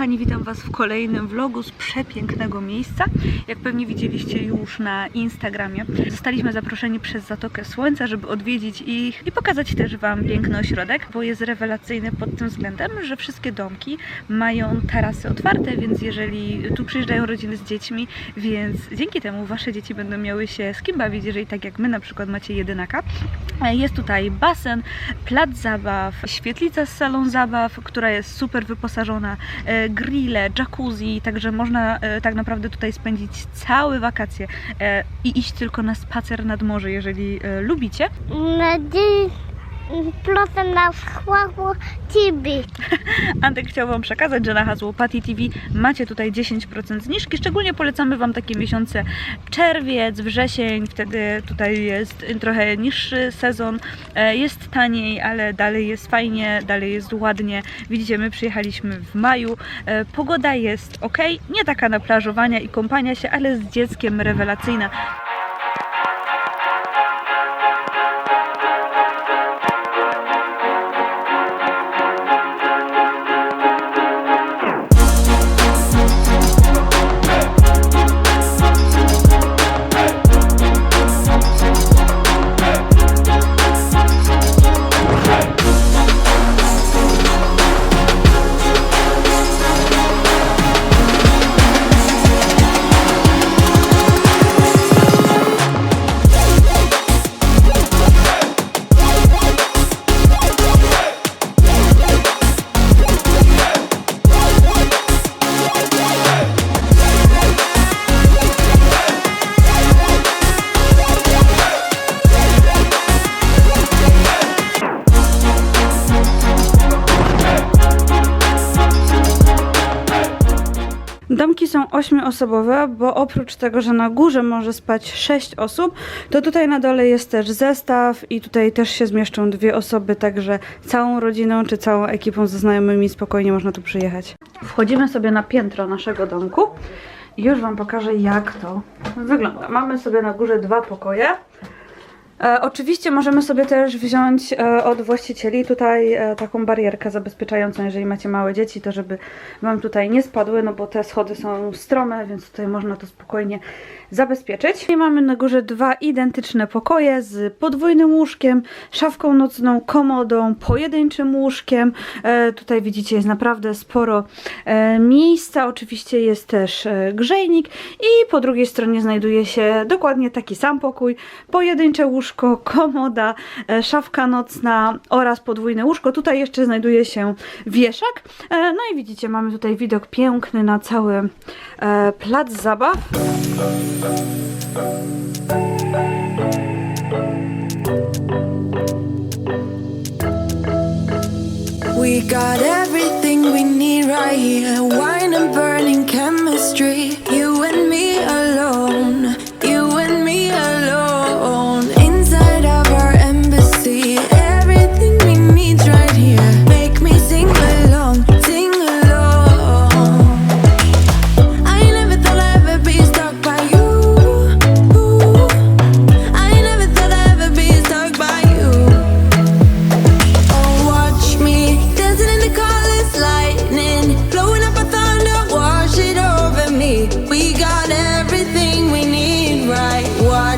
kochani, witam Was w kolejnym vlogu z przepięknego miejsca. Jak pewnie widzieliście już na Instagramie, zostaliśmy zaproszeni przez Zatokę Słońca, żeby odwiedzić ich i pokazać też Wam piękny ośrodek, bo jest rewelacyjny pod tym względem, że wszystkie domki mają tarasy otwarte, więc jeżeli tu przyjeżdżają rodziny z dziećmi, więc dzięki temu Wasze dzieci będą miały się z kim bawić, jeżeli tak jak my na przykład macie jedynaka. Jest tutaj basen, plac zabaw, świetlica z salą zabaw, która jest super wyposażona, e, grille, jacuzzi, także można e, tak naprawdę tutaj spędzić całe wakacje e, i iść tylko na spacer nad morze, jeżeli e, lubicie. Na 10% na słabo ciebie. Antek chciał Wam przekazać, że na hasło Patty TV macie tutaj 10% zniżki. Szczególnie polecamy Wam takie miesiące czerwiec, wrzesień, wtedy tutaj jest trochę niższy sezon, e, jest taniej, ale dalej jest fajnie, dalej jest ładnie. Widzicie, my przyjechaliśmy w maju, e, pogoda jest ok, nie taka na plażowania i kąpania się, ale z dzieckiem rewelacyjna. Domki są ośmioosobowe, bo oprócz tego, że na górze może spać 6 osób, to tutaj na dole jest też zestaw i tutaj też się zmieszczą dwie osoby, także całą rodziną czy całą ekipą ze znajomymi spokojnie można tu przyjechać. Wchodzimy sobie na piętro naszego domku i już Wam pokażę jak to wygląda. Mamy sobie na górze dwa pokoje. E, oczywiście możemy sobie też wziąć e, od właścicieli tutaj e, taką barierkę zabezpieczającą, jeżeli macie małe dzieci, to żeby Wam tutaj nie spadły, no bo te schody są strome, więc tutaj można to spokojnie zabezpieczyć. I mamy na górze dwa identyczne pokoje z podwójnym łóżkiem, szafką nocną, komodą, pojedynczym łóżkiem. Tutaj widzicie jest naprawdę sporo miejsca, oczywiście jest też grzejnik i po drugiej stronie znajduje się dokładnie taki sam pokój, pojedyncze łóżko, komoda, e, szafka nocna oraz podwójne łóżko. Tutaj jeszcze znajduje się wieszak. E, No i widzicie, mamy tutaj widok piękny na cały e, plac zabaw. We got everything we need right here. Wine and burning chemistry.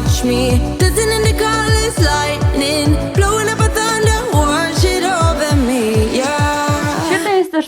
Watch me. Dancing in the colors, lightning,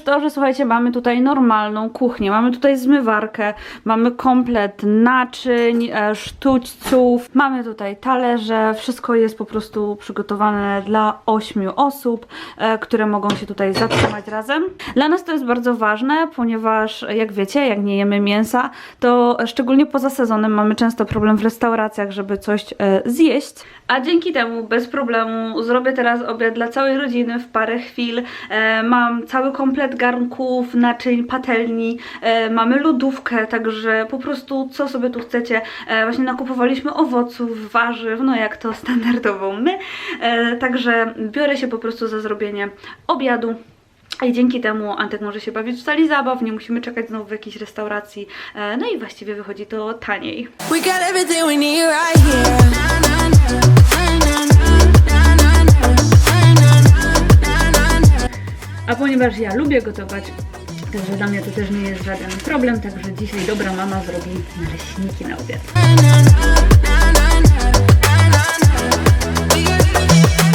to, że słuchajcie, mamy tutaj normalną kuchnię, mamy tutaj zmywarkę, mamy komplet naczyń, e, sztućców, mamy tutaj talerze, wszystko jest po prostu przygotowane dla ośmiu osób, e, które mogą się tutaj zatrzymać razem. Dla nas to jest bardzo ważne, ponieważ jak wiecie, jak nie jemy mięsa, to szczególnie poza sezonem mamy często problem w restauracjach, żeby coś e, zjeść. A dzięki temu bez problemu zrobię teraz obiad dla całej rodziny w parę chwil. Mam cały komplet garnków, naczyń, patelni, e, mamy lodówkę, także po prostu co sobie tu chcecie. E, właśnie nakupowaliśmy owoców, warzyw, no jak to standardowo my. E, także biorę się po prostu za zrobienie obiadu. I dzięki temu Antek może się bawić w sali zabaw, nie musimy czekać znowu w jakiejś restauracji. No i właściwie wychodzi to taniej. We got everything we need right here. A ponieważ ja lubię gotować, także dla mnie to też nie jest żaden problem, także dzisiaj dobra mama zrobi naleśniki na obiad.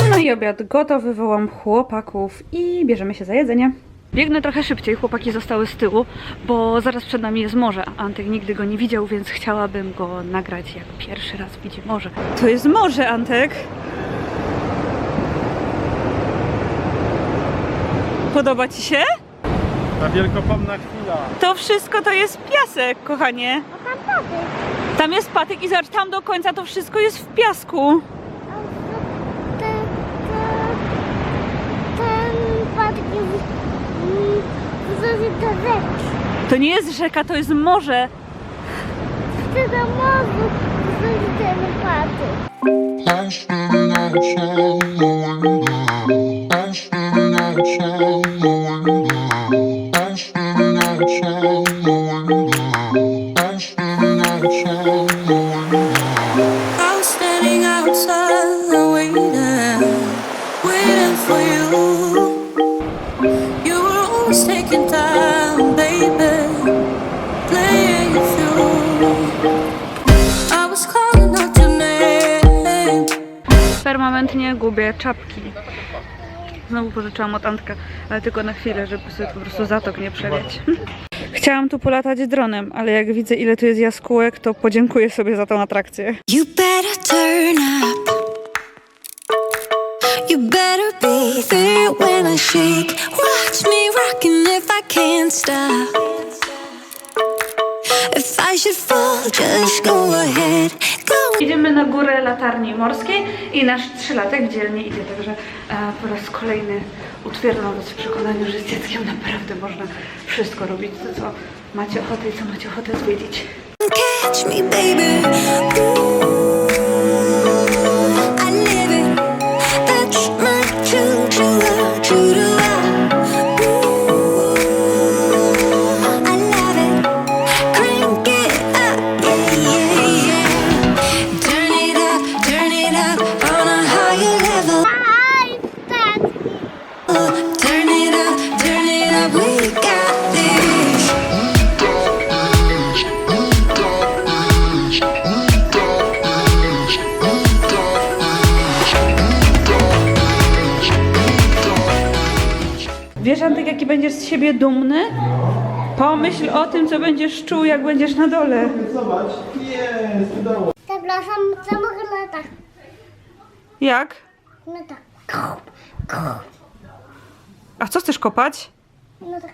No i obiad gotowy, wołam chłopaków i bierzemy się za jedzenie. Biegnę trochę szybciej, chłopaki zostały z tyłu, bo zaraz przed nami jest morze. Antek nigdy go nie widział, więc chciałabym go nagrać jak pierwszy raz widzi morze. To jest morze, Antek! Podoba Ci się? Ta wielkopomna chwila. To wszystko to jest piasek, kochanie. A tam patyk. Tam jest patyk i zobacz, tam do końca to wszystko jest w piasku. Te, te, ten patyk jest mm, wzorze do rzeki. To nie jest rzeka, to jest morze. Ty do morzu wzorze ten patyk. I'm standing outside the window. I'm standing outside Gubię czapki. Znowu pożyczyłam od Antka, ale tylko na chwilę, żeby sobie po prostu zatok nie przewiać. Chciałam tu polatać dronem, ale jak widzę ile tu jest jaskółek, to podziękuję sobie za tą atrakcję. You better turn up. You better be there when I shake. Watch me rocking if I can't stop. Idziemy na górę latarni morskiej i nasz trzylatek dzielnie idzie, także e, po raz kolejny utwierdzam was w przekonaniu, że z dzieckiem naprawdę można wszystko robić, to co macie ochotę i co macie ochotę zwiedzić. catch me, baby. Antek, jaki będziesz z siebie dumny? Pomyśl o tym, co będziesz czuł, jak będziesz na dole. Przepraszam, co mogę latać? Jak? No tak, A co chcesz kopać? no tak.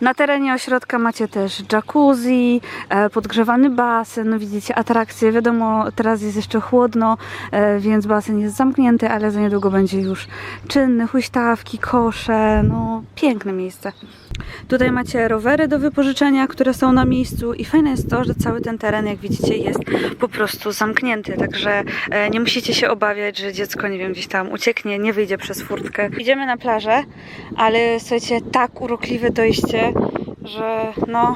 Na terenie ośrodka macie też jacuzzi, e, podgrzewany basen, widzicie atrakcje. Wiadomo, teraz jest jeszcze chłodno, e, więc basen jest zamknięty, ale za niedługo będzie już czynny. Huśtawki, kosze, no piękne miejsce. Tutaj macie rowery do wypożyczenia, które są na miejscu i fajne jest to, że cały ten teren, jak widzicie, jest po prostu zamknięty, także e, nie musicie się obawiać, że dziecko, nie wiem, gdzieś tam ucieknie, nie wyjdzie przez furtkę. Idziemy na plażę, ale słuchajcie, tak urokliwe dojście, że no...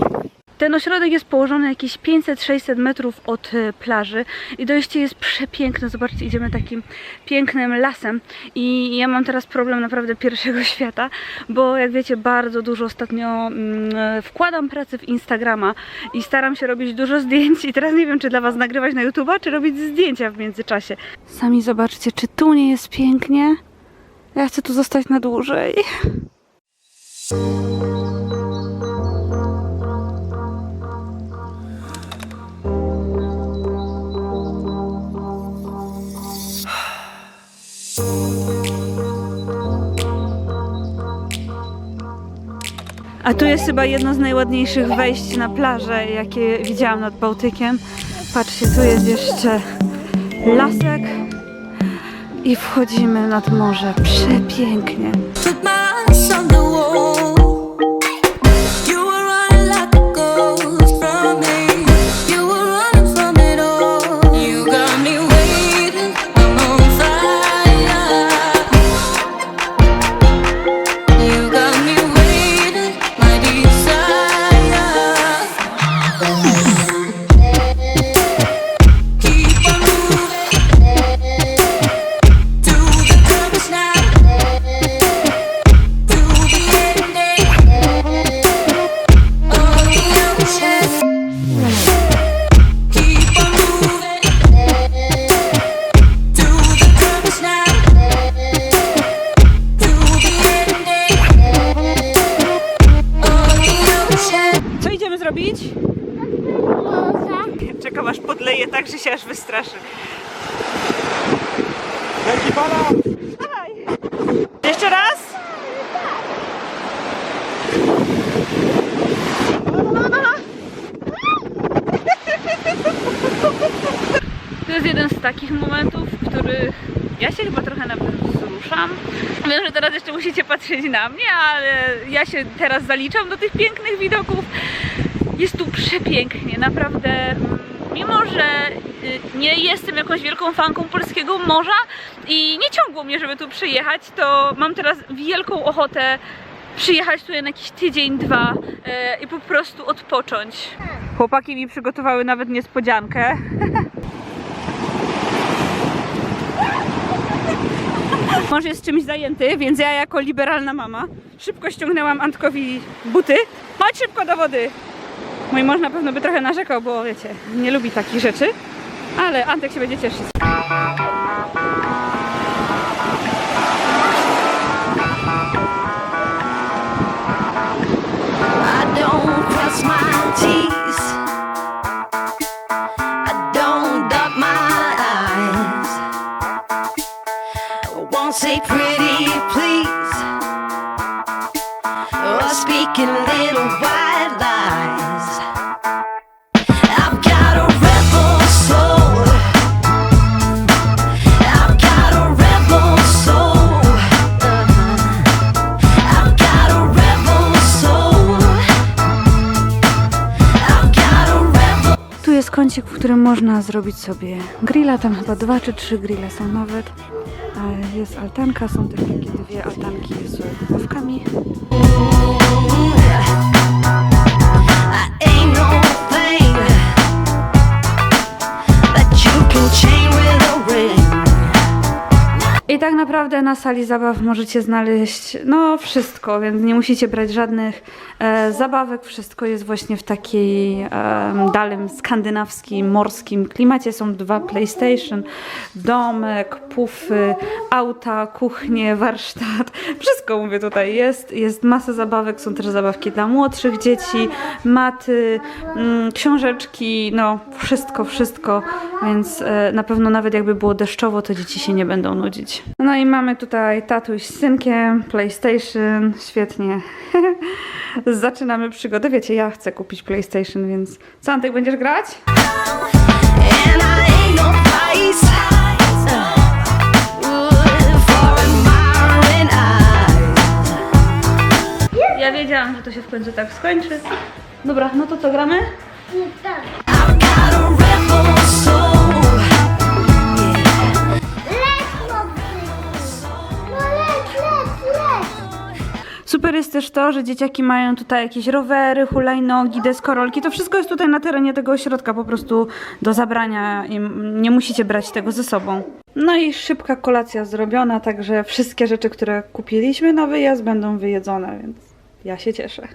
Ten ośrodek jest położony jakieś 500-600 metrów od e, plaży i dojście jest przepiękne. Zobaczcie, idziemy takim pięknym lasem i ja mam teraz problem naprawdę pierwszego świata, bo jak wiecie, bardzo dużo ostatnio mm, e, wkładam pracy w Instagrama i staram się robić dużo zdjęć i teraz nie wiem, czy dla Was nagrywać na YouTube'a, czy robić zdjęcia w międzyczasie. Sami zobaczcie, czy tu nie jest pięknie? Ja chcę tu zostać na dłużej. A tu jest chyba jedno z najładniejszych wejść na plażę, jakie widziałam nad Bałtykiem. Patrzcie, tu jest jeszcze lasek i wchodzimy nad morze. Przepięknie. Czekam aż podleje tak, że się aż wystraszy. Wielki fala! Jeszcze raz? To jest jeden z takich momentów, w których ja się chyba trochę nawet wzruszam. Wiem, że teraz jeszcze musicie patrzeć na mnie, ale ja się teraz zaliczam do tych pięknych widoków. Jest tu przepięknie, naprawdę. Mimo, że y, nie jestem jakąś wielką fanką polskiego morza i nie ciągło mnie, żeby tu przyjechać, to mam teraz wielką ochotę przyjechać tu na jakiś tydzień, dwa e, i po prostu odpocząć. Chłopaki mi przygotowały nawet niespodziankę. Mąż jest czymś zajęty, więc ja jako liberalna mama szybko ściągnęłam Antkowi buty. Chodź szybko do wody! Mój mąż na pewno by trochę narzekał, bo wiecie, nie lubi takich rzeczy, ale Antek się będzie cieszyć. Say pretty please. Or speaking little white kącik, w którym można zrobić sobie grilla, tam chyba dwa czy trzy grille są nawet. Jest altanka, są też takie dwie altanki z ławkami. Naprawdę na sali zabaw możecie znaleźć no wszystko, więc nie musicie brać żadnych e, zabawek. Wszystko jest właśnie w takiej e, dalym skandynawskim, morskim klimacie. Są dwa PlayStation, domek, pufy, auta, kuchnie, warsztat. Wszystko mówię tutaj jest. Jest masa zabawek, są też zabawki dla młodszych dzieci, maty, mm, książeczki, no wszystko, wszystko. Więc e, na pewno nawet jakby było deszczowo, to dzieci się nie będą nudzić. No i mamy tutaj tatuś z synkiem, PlayStation, świetnie. Zaczynamy przygodę. Wiecie, ja chcę kupić PlayStation, więc co Antek, będziesz grać? No. Ja wiedziałam, że to się w końcu tak skończy. Dobra, no to co, gramy? Nie tak. Super jest też to, że dzieciaki mają tutaj jakieś rowery, hulajnogi, deskorolki. To wszystko jest tutaj na terenie tego ośrodka po prostu do zabrania i nie musicie brać tego ze sobą. No i szybka kolacja zrobiona, także wszystkie rzeczy, które kupiliśmy na wyjazd będą wyjedzone, więc ja się cieszę.